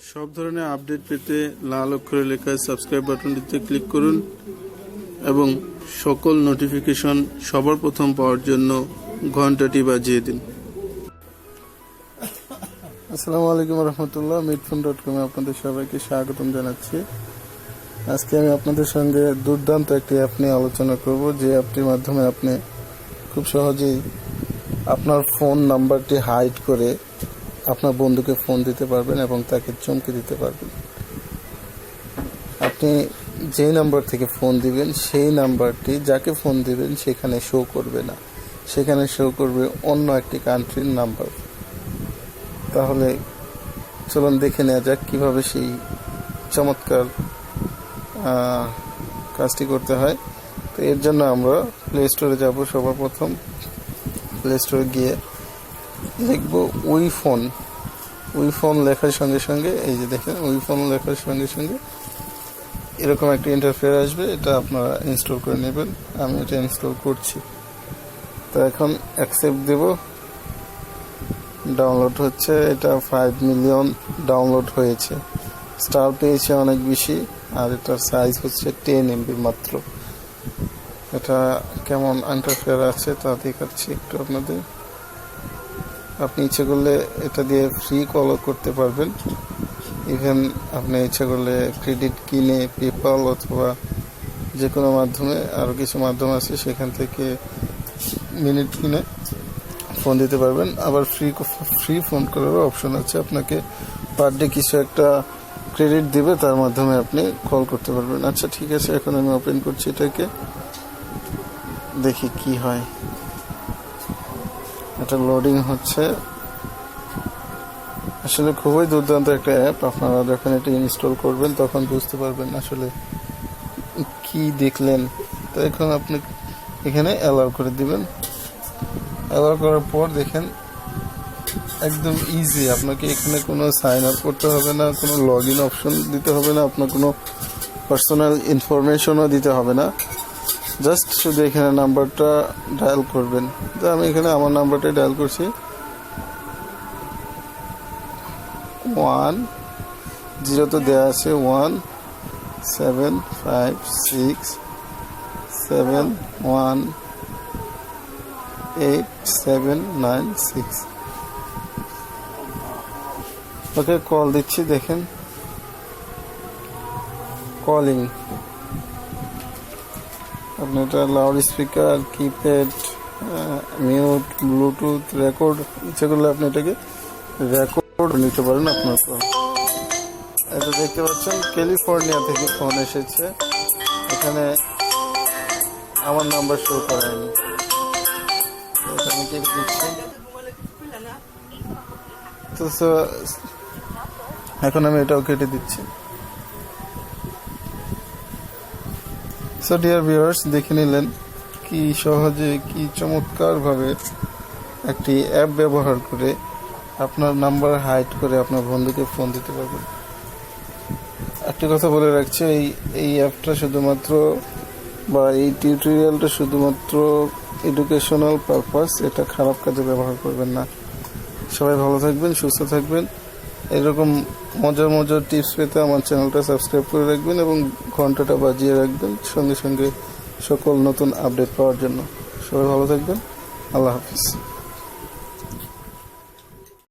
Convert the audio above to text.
সব ধরনের আপডেট পেতে লাল অক্ষরে লেখা সাবস্ক্রাইব বাটনটিতে ক্লিক করুন এবং সকল নোটিফিকেশন সবার প্রথম পাওয়ার জন্য ঘন্টাটি বাজিয়ে দিন। আসসালামু আলাইকুম রহমতুল্লাহ মিটফোন ডট কমে আপনাদের সবাইকে স্বাগতম জানাচ্ছি। আজকে আমি আপনাদের সঙ্গে দুর্দান্ত একটি অ্যাপ নিয়ে আলোচনা করব। যে অ্যাপটির মাধ্যমে আপনি খুব সহজেই আপনার ফোন নাম্বারটি হাইড করে আপনার বন্ধুকে ফোন দিতে পারবেন এবং তাকে চমকে দিতে পারবেন। আপনি যেই নাম্বার থেকে ফোন দিবেন, সেই নাম্বারটি যাকে ফোন দিবেন, সেখানে শো করবে না। সেখানে শো করবে অন্য একটি কান্ট্রির নাম্বার তাহলে চলুন দেখে নেওয়া যাক কীভাবে সেই চমৎকার কাজটি করতে হয়। তো এর জন্য আমরা প্লে স্টোরে যাব সবার প্রথম। প্লে স্টোরে গিয়ে লিখব উই ফোন উই ফোন লেখার সঙ্গে সঙ্গে, এই যে দেখেন, উই ফোন লেখার সঙ্গে সঙ্গে এরকম একটা ইন্টারফেয়ার আসবে, এটা আপনারা ইনস্টল করে নেবেন। আমি এটা ইনস্টল করছি। তো এখন অ্যাকসেপ্ট দেব। ডাউনলোড হচ্ছে, এটা ফাইভ মিলিয়ন ডাউনলোড হয়েছে। স্টার পেয়েছে অনেক বেশি, আর এটার সাইজ হচ্ছে টেন এমবি মাত্র। এটা কেমন ইন্টারফেয়ার আছে তা দেখাচ্ছি একটু আপনাদের। আপনি ইচ্ছে করলে এটা দিয়ে ফ্রি কল করতে পারবেন। ইভেন আপনি ইচ্ছে করলে ক্রেডিট কিনে পেপাল অথবা যে কোনো মাধ্যমে আরও কিছু মাধ্যম আছে, সেখান থেকে মিনিট কিনে ফোন দিতে পারবেন। আবার ফ্রি ফ্রি ফোন করারও অপশন আছে। আপনাকে পার ডে কিছু একটা ক্রেডিট দিবে, তার মাধ্যমে আপনি কল করতে পারবেন। আচ্ছা ঠিক আছে, এখন আমি ওপেন করছি এটাকে। দেখি কি হয়। এটা লোডিং হচ্ছে। আসলে খুবই দুর্দান্ত একটা অ্যাপ আপনারা যখন এটা ইনস্টল করবেন, তখন বুঝতে পারবেন আসলে কি দেখলেন। তো এখন আপনি এখানে অ্যালাউ করে দিবেন। অ্যালাউ করার পর দেখেন, একদম ইজি আপনাকে এখানে কোনো সাইন আপ করতে হবে না, কোনো লগ ইন অপশন দিতে হবে না, আপনার কোনো পার্সোনাল ইনফরমেশনও দিতে হবে না। জাস্ট শুধু এখানে নাম্বারটা ডায়াল করবেন। তো আমি এখানে আমার নাম্বারটাই ডায়াল করছি। ওয়ান, জিরো তো দেওয়া আছে, one, seven, five, six, seven, one, eight, seven, nine, six. Okay, call দিচ্ছি, দেখেন। কলিং। আপনি এটা loud speaker keypad mute Bluetooth record ইচ্ছে করলে আপনি এটাকে রেকর্ড নিতে পারেন আপনার ফোন এটা দেখতে পাচ্ছেন ক্যালিফোর্নিয়া থেকে ফোন এসেছে। এখানে আমার নাম্বার শো করায়নি। দিচ্ছি তো এখন আমি এটাও কেটে দিচ্ছি। সো ডিয়ার ভিউয়ার্স দেখে নিলেন কি সহজে, কি চমৎকারভাবে একটি অ্যাপ ব্যবহার করে আপনার নাম্বার হাইড করে আপনার বন্ধুকে ফোন দিতে পারবেন। একটি কথা বলে রাখছি, এই এই অ্যাপটা শুধুমাত্র বা এই টিউটোরিয়ালটা শুধুমাত্র এডুকেশনাল পারপাস এটা খারাপ কাজে ব্যবহার করবেন না। সবাই ভালো থাকবেন, সুস্থ থাকবেন। এরকম মজার মজার টিপস পেতে আমার চ্যানেলটা সাবস্ক্রাইব করে রাখবেন এবং ঘন্টাটা বাজিয়ে রাখবেন সঙ্গে সঙ্গে সকল নতুন আপডেট পাওয়ার জন্য। সবাই ভালো থাকবেন। আল্লাহ হাফিজ।